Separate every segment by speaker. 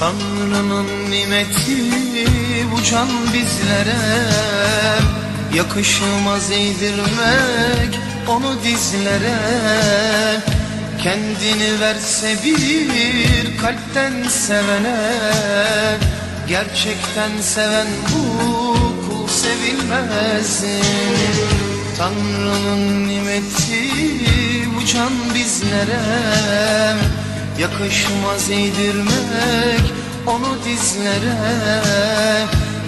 Speaker 1: Tanrı'nın nimeti bu can bizlere. Yakışmaz eğdirmek onu dizlere. Kendini verse bir kalpten sevene. Gerçekten seven bu kul sevilmez Tanrı'nın nimeti bu can bizlere Yakışmaz eğdirmek onu dizlere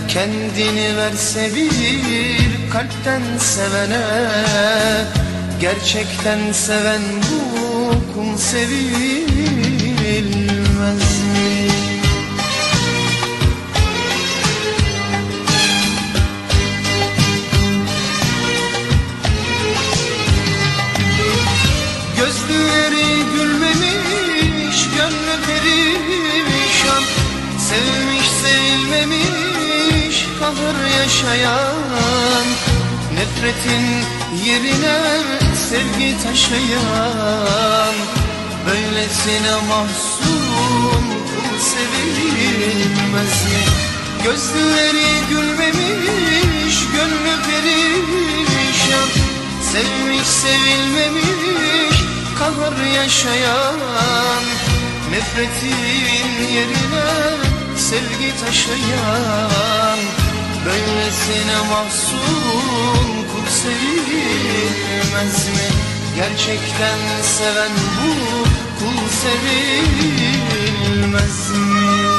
Speaker 1: Kendini verse bir kalpten sevene Gerçekten seven bu kul sevilmez mi? Sevmiş sevilmemiş, kahır yaşayan Nefretin yerine sevgi taşıyan Böylesine mahzun kul sevilmez mi? Gözleri gülmemiş, gönlü perişan Sevmiş sevilmemiş kahır yaşayan Nefretin yerine sevgi taşıyan Böylesine mahzun kul sevilmez mi? Gerçekten seven bu kul sevilmez mi?